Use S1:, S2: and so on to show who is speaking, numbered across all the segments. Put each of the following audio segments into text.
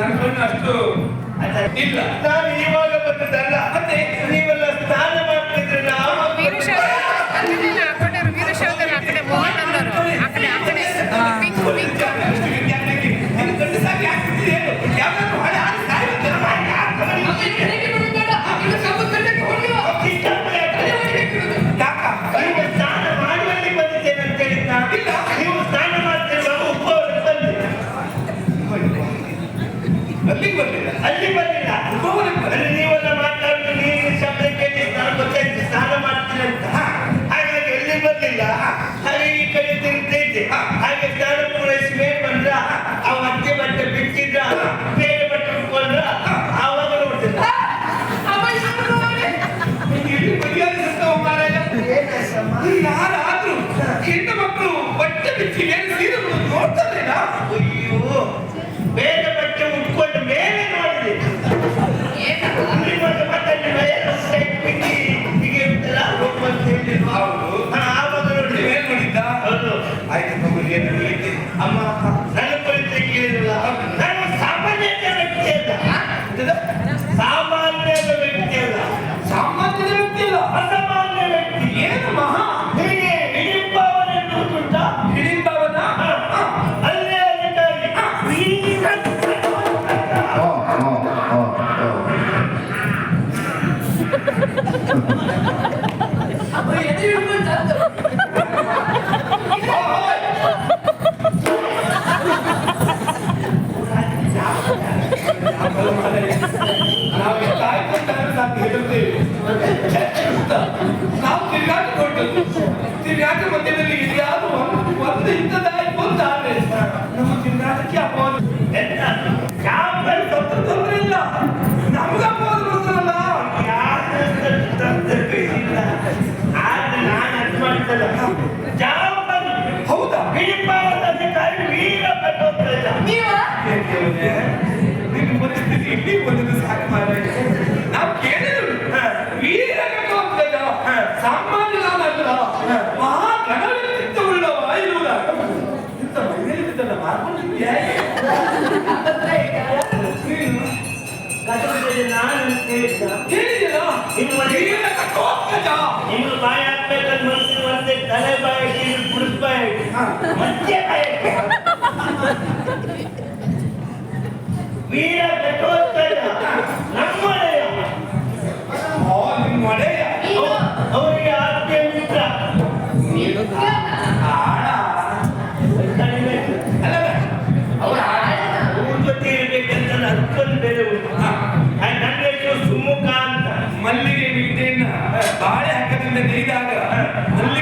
S1: ನನ್ನ ಕಣ್ಣು ಅಷ್ಟು ಇಲ್ಲ.
S2: ನಾನು ಇವಾಗ ಬಂದದ್ದಲ್ಲ.
S1: ಮತ್ತೆ
S2: ಕೇಳಿದೆಯಾ? ಬಾಯಿ ಹಾಕ್ಬೇಕಂತ ಮನಸ್ಸಿರುವಂತೆ ತಲೆ ಬಾಯಿ ಹಾಕಿ ಗುಡ್ಸ್ ಬಾಯಿ ಹಾಕಿ ಮಧ್ಯೆ ಬಾಯಿ ವೀರ ಕಟ್ಟೋತ್ತರ ಅವರಿಗೆ ಆತ್ಮೀಯ ಮಿತ್ರ.
S1: ಬಾಳೆ ಹಾಕದಿಂದ
S3: ನೀರಿದಾಗ
S2: ಹುಲ್ಲಿ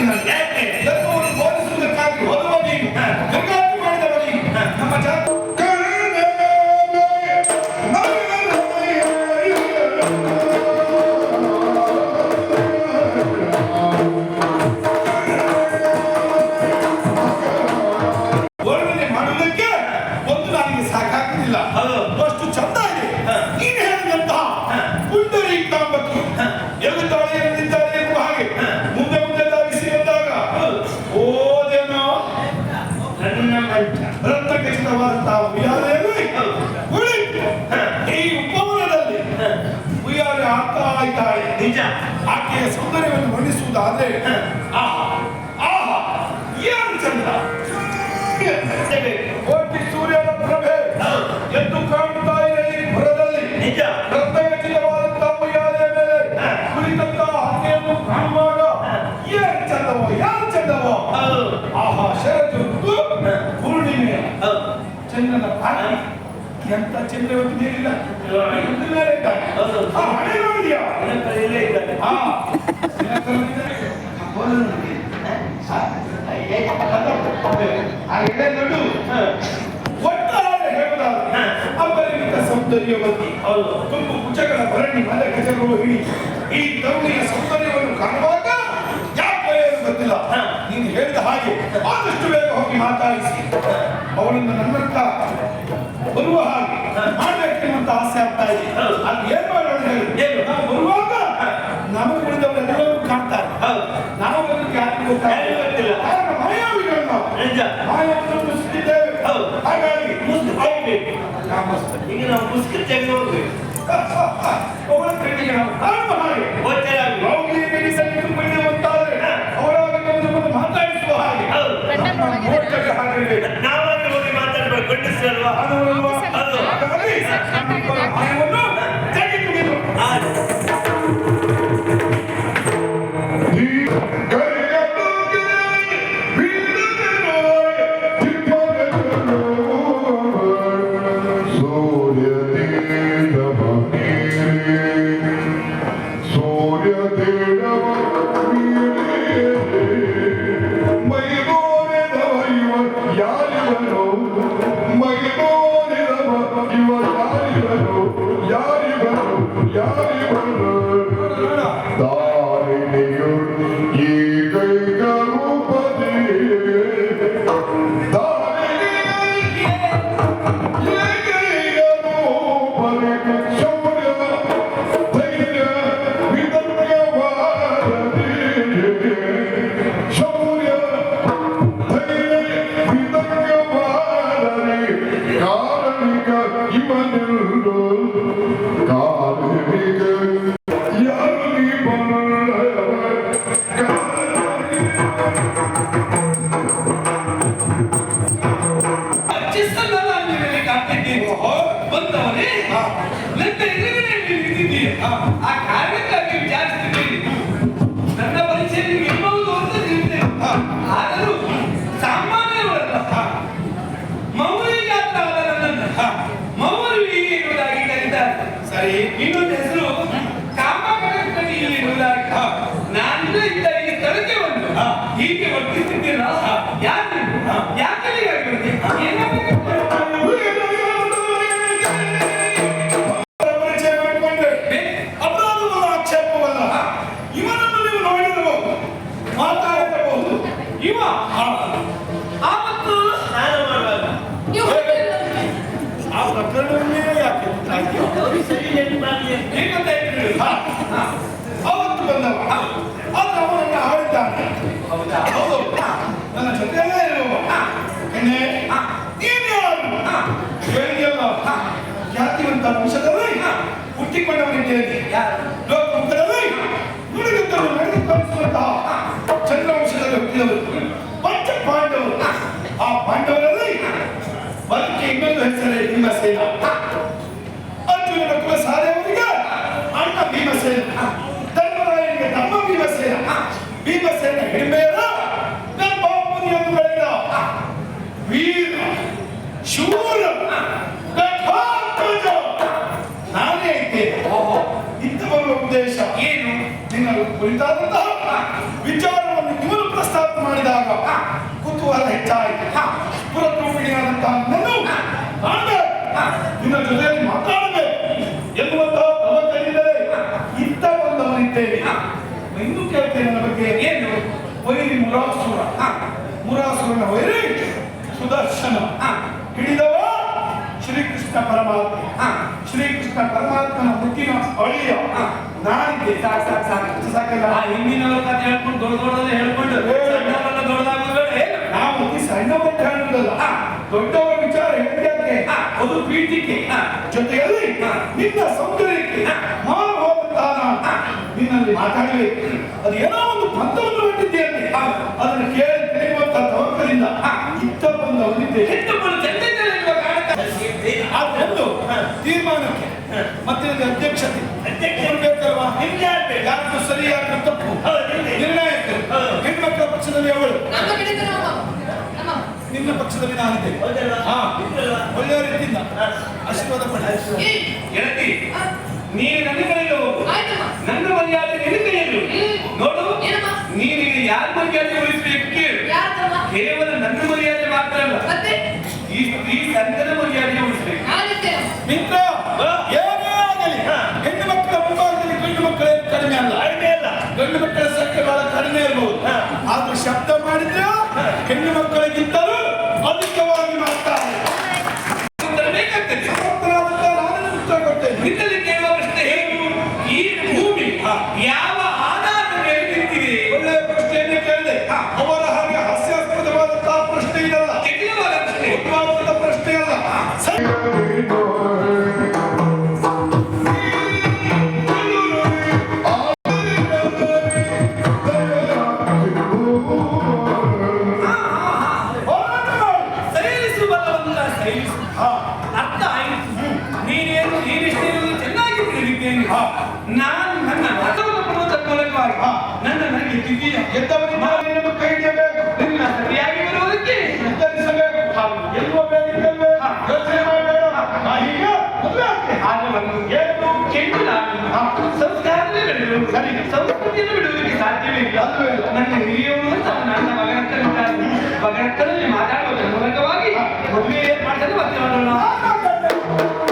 S2: Yeah.
S3: ರತ್ನ ತಾವು ಉಯ್ಯಾಲೆಯಲ್ಲಿ ಈ ಉಪವನದಲ್ಲಿ ಉಯ್ಯಾಲೆ ಆಗ್ತಾ ಇದ್ದಾಳೆ.
S2: ನಿಜ.
S3: ಆಕೆಯ ಸೌಂದರ್ಯವನ್ನು ವರ್ಣಿಸುವುದಾದ್ರೆ ಆಹಾ ಆಹಾ ಏನು ಚಂದ. ಕಾಣಿ ಎಂತ ನೀರಿಲ್ಲ ಒಂದು ಮೇಲೆ ಇದ್ದಾನೆ. ಆ ಹಣೆ ನೋಡಿದ್ಯಾ?
S2: ಕೈಯಲ್ಲೇ ಇದ್ದಾನೆ
S3: ನಿನ್ನ ಆ ಎಡೆ ನೋಡು ಒಟ್ಟಾರೆ ಹೇಳುವುದಾದ್ರೆ ಅಪರಿಮಿತ ಸೌಂದರ್ಯವತಿ
S2: ಹೌದು.
S3: ತುಂಬು ಕುಚಗಳ ಭರಣಿ ಮಲೆ ಗಜಗಳು ಹಿಡಿ ಈ ತರುಣಿಯ ಸೌಂದರ್ಯವನ್ನು ಕಾಣುವಾಗ ಯಾಕೆ ಗೊತ್ತಿಲ್ಲ? ನೀನು ಹೇಳಿದ ಹಾಗೆ ಆದಷ್ಟು ಬೇಗ ಹೋಗಿ ಮಾತಾಡಿಸಿ. ಅವಳನ್ನು ನನ್ನತ್ತ ಬರುವ ಹಾಗೆ ಮಾಡ್ಬೇಕೆನ್ನುವಂತ ಆಸೆ ಆಗ್ತಾ ಇದೆ. ಅದು ಏನ್ ಮಾಡೋಣ ಹೇಳು? ನಾವು ಬರುವಾಗ ನಮಗೆ ಉಳಿದವರೆಲ್ಲರೂ ಕಾಣ್ತಾರೆ.
S2: ಹೌದು.
S3: ನಾವು ಬರೋದಕ್ಕೆ ಯಾರಿಗೂ ಗೊತ್ತಾಗ
S2: ಕಾರಣ.
S3: ಮಾಯಾವಿಗಳು ನಾವು.
S2: ನಿಜ.
S3: ಮಾಯವನ್ನು ಮುಸುಕಿದ್ದೇವೆ
S2: ಹೌದು.
S3: ಹಾಗಾಗಿ
S2: ಮುಸ್ಕು ತೆಗಿಬೇಕು. ಈಗ ನಾವು ಮುಸ್ಕು ತೆಗೆದು ಹೋಗ್ಬೇಕು
S3: ಅವಳ ಕಣ್ಣಿಗೆ ನಾವು ಕಾಣುವ ಹಾಗೆ.
S2: ಗೊತ್ತಿರಾಗಬೇಕು
S3: ಮೌಲ್ಯ ಬೆಳೆಸಲಿಕ್ಕೆ ನಮ್ಮನ್ನು ಮಾತಾಡಿಸುವ ಹಾಗೆ.
S2: ಹೋಗಿ. ಗಂಡಸರಲ್ವಾ
S3: ಅದರಲ್ವಾ?
S1: ನನ್ನ ಆ ಕಾರಣಕ್ಕಾಗಿ ವಿಚಾರಿಸ್ತಿದ್ದೀರಿ ನನ್ನ ಪರಿಚಯ ನಿಮ್ಗೆ ಇರಬಹುದು ಅಂತ ತಿಳಿದೆ ಆದರೂ ಸಾಮಾನ್ಯವರಲ್ಲ ಮೌರಿ ಜಾತರಾದ ನನ್ನನ್ನು ಮೌರಿ ಎನ್ನುವುದಾಗಿ ಕರೀತಾರೆ
S3: ಸರಿ
S1: ಇನ್ನೊಂದು ಹೆಸರು ಕಾಮಕಡಿ ಎನ್ನುವುದಾಗಿ ನಾನು ಇದ್ದ ಈ ಸ್ಥಳಕ್ಕೆ ಬಂದು ಹೀಗೆ ವರ್ತಿಸುತ್ತೀರಾ ಯಾಕೆ ಯಾಕೆ? ಏನಾಗಬೇಕು?
S3: ಕುರಿತಾದಂತಹ ವಿಚಾರವನ್ನು ಇವರು ಪ್ರಸ್ತಾಪ
S2: ಮಾಡಿದಾಗ ಕುತೂಹಲ ಹೆಚ್ಚಾಯಿತು.
S1: ಪುರದ್ರೂಪಿಣಿಯಾದಂತಹ ನನ್ನು
S3: ನಿನ್ನ ಜೊತೆಯಲ್ಲಿ ಮಾತಾಡಬೇಕು ಎನ್ನುವಂತಹ ತವಕಲ್ಲಿದ್ದರೆ ಇತ್ತ ಬಂದವನಿದ್ದೇವೆ
S1: ಇನ್ನೂ
S3: ಕೇಳ್ತೇನೆ ನನ್ನ ಬಗ್ಗೆ. ಏನು? ವೈರಿ ಮುರಾಸುರ. ಮುರಾಸುರನ ವೈರಿ ಸುದರ್ಶನ.
S1: ಹಿಡಿದವ
S3: ಶ್ರೀಕೃಷ್ಣ ಪರಮಾತ್ಮ. ಶ್ರೀಕೃಷ್ಣ ಪರಮಾತ್ಮನ ಹುಟ್ಟಿನ ಅಳಿಯ ನಾನಿದ್ದೆ.
S1: ಸಾಕು ಸಾಕು ಸಾಕು.
S3: ಸಾಕಲ್ಲ.
S1: ಆ ಹಿಂದಿನವರ ಕಥೆ ಹೇಳ್ಕೊಂಡು ದೊಡ್ಡ ದೊಡ್ಡದನ್ನ ಹೇಳ್ಕೊಂಡು ಸಣ್ಣವರನ್ನ ದೊಡ್ಡದಾಗುದು ಏನು
S3: ನಾವು ಅತಿ ಸಣ್ಣ ಮಟ್ಟ ಹೇಳುವುದಲ್ಲ ದೊಡ್ಡವರ ವಿಚಾರ ಹೇಳಿದ್ಯಾಕೆ ಅದು ಪೀಠಿಕೆ ಜೊತೆಯಲ್ಲಿ ನಿನ್ನ ಸೌಂದರ್ಯಕ್ಕೆ ಮಾರು ಹೋಗುತ್ತಾನ ನಾನು ನಿನ್ನಲ್ಲಿ ಮಾತಾಡಬೇಕು ಅದು ಏನೋ ಒಂದು ಪಂಥವನ್ನು ಹೊಂದಿದ್ದೇನೆ. ಅದನ್ನು ಕೇಳಿ ತಿಳಿಯುವಂತ ತವಕದಿಂದ ಇತ್ತ ಬಂದು ಅವನಿದ್ದೆ
S1: ಹೆಣ್ಣುಗಳು ಚಂದಿದ್ದಲ್ಲಿರುವ ಕಾರಣಕ್ಕೆ
S3: ಅದೊಂದು ತೀರ್ಮಾನಕ್ಕೆ. ಮತ್ತೆ ಒಂದು ಅಧ್ಯಕ್ಷತೆ. ಅಧ್ಯಕ್ಷರು ಬೇಕಲ್ವಾ
S2: ನಿಮ್ಗೆ ಯಾರು ಸರಿ
S3: ಯಾರು ಸರಿಯಾದ ತಪ್ಪು. ನಿರ್ಣಾಯಕರು. ಹೆಣ್ಮಕ್ಕಳ ಪಕ್ಷದಲ್ಲಿ ಅವಳು.
S4: ನಮ್ಮ
S3: ಪಕ್ಷದಲ್ಲಿ
S2: ನಾನಿದ್ದೇನೆ?
S3: ಒಳ್ಳೆಯ ರೀತಿಯಿಂದ ಆಶೀರ್ವಾದ
S1: ಗೆಳತಿ ನೀನು ನನ್ನ ಕಡೆಗೆ ಹೋಗು
S4: ಆಯ್ತಮ್ಮ
S1: ನನ್ನ ಮರ್ಯಾದೆ ನಿನ್ನ ಕೈಯಲ್ಲಿ
S4: ಹ್ಮ್.
S1: ನೋಡು
S4: ಏನಮ್ಮ?
S1: ನೀನೀಗ ಯಾರ ಮರ್ಯಾದೆ ಉಳಿಸಬೇಕು ಕೇಳು
S4: ಯಾರ್ದಮ್ಮ
S1: ಕೇವಲ ನನ್ನ ಮರ್ಯಾದೆ ಮಾತ್ರ ಅಲ್ಲ
S4: ಮತ್ತೆ
S1: ಈ ಸ್ತ್ರೀ ಸಂತನ ಮರ್ಯಾದೆ ಉಳಿಸಬೇಕು
S4: ನಾನಿದ್ದೇನೆ
S3: ಮಿತ್ರ ಏನೇ ಆಗಲಿ ಹೆಣ್ಣು ಮಕ್ಕಳ ಮುಂಭಾಗದಲ್ಲಿ ಗಂಡು ಮಕ್ಕಳೇ ಕಡಿಮೆ ಅಲ್ಲ
S2: ಕಡಿಮೆ ಅಲ್ಲ.
S3: ಗಂಡು ಮಕ್ಕಳ ಸಂಖ್ಯೆ ಬಹಳ ಕಡಿಮೆ ಇರಬಹುದು. ಆದ್ರೂ ಶಬ್ದ ಮಾಡಿದ್ರೆ ಹೆಣ್ಣು ಮಕ್ಕಳಿಗಿಂತಲೂ ಅಧಿಕವಾಗಿ ಮಾಡ್ತಾರೆ ನಾನು
S1: ನನ್ನ ಮತವನ್ನು ಕೊಡುವುದರ ಮೂಲಕವಾಗಿ. ನನ್ನ ನನಗೆ
S3: ದಿವ್ಯ ಎದ್ದವರಿಂದ ಕೈ ಹಿಡಿಯಬೇಕು
S1: ನಿನ್ನ ಸರಿಯಾಗಿ ಬರುವುದಕ್ಕೆ
S3: ನಿರ್ಧರಿಸಬೇಕು ಗೆಲ್ಲುವ ಬೇಡಿಕೆಯಲ್ಲೇ ಯೋಚನೆ ಮಾಡಬೇಡ. ಈಗ.
S1: ಆಗವನ್ನು ಏನು ಕೆಟ್ಟು ನಾನು. ಸಂಸ್ಕಾರದಲ್ಲಿ ಬೆಳೆದು ಸರಿ. ಸಂಸ್ಕೃತಿಯನ್ನು ಬಿಡುವುದಕ್ಕೆ
S3: ಸಾಧ್ಯವೇ ಇಲ್ಲ.
S1: ನನ್ನ ಹಿರಿಯವರು ಸಹ ನನ್ನ ಮಗನತ್ತಲಿದ್ದಾರೆ ಮಗನತ್ತಲಲ್ಲಿ ಮಾತಾಡುವುದರ ಮೂಲಕವಾಗಿ ಮದುವೆ ಏರ್ಪಾಟನ್ನು ಮತ್ತೆ ಮಾಡೋಣ